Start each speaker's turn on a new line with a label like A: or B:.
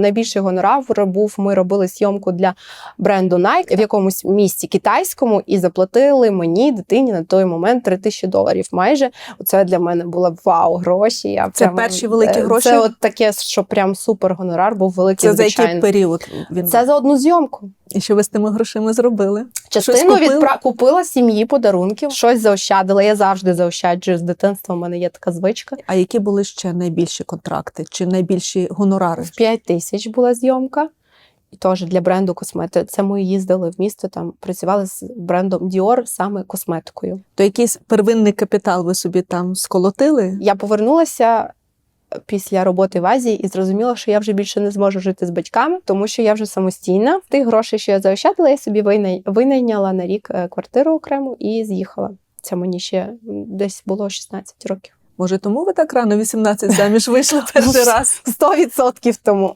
A: Найбільший гонорар був. Ми робили зйомку для бренду Nike в якомусь місті китайському і заплатили мені дитині на той момент 3 тисячі доларів. Майже це для мене було вау, гроші. Я
B: Це
A: прям,
B: перші великі
A: е,
B: гроші?
A: Це от таке, що прям супер гонорар був великий.
B: Це за який період він
A: Це за одну зйомку.
B: І що ви з тими грошима зробили?
A: Частину
B: купили?
A: відпра... купила сім'ї подарунків, щось заощадила. Я завжди заощаджую з дитинства. У мене є така звичка.
B: А які були ще найбільші контракти чи найбільші гонорари?
A: 5 тисяч була зйомка. І теж для бренду косметики. Це ми їздили в місто, там працювали з брендом Dior саме косметикою.
B: То якийсь первинний капітал ви собі там сколотили?
A: Я повернулася після роботи в Азії і зрозуміла, що я вже більше не зможу жити з батьками, тому що я вже самостійна. Тих грошей, що я заощадила, я собі винай- винайняла на рік е, квартиру окрему і з'їхала. Це мені ще десь було 16 років.
B: Може, тому ви так рано 18 заміж вийшли перший раз?
A: Сто відсотків тому.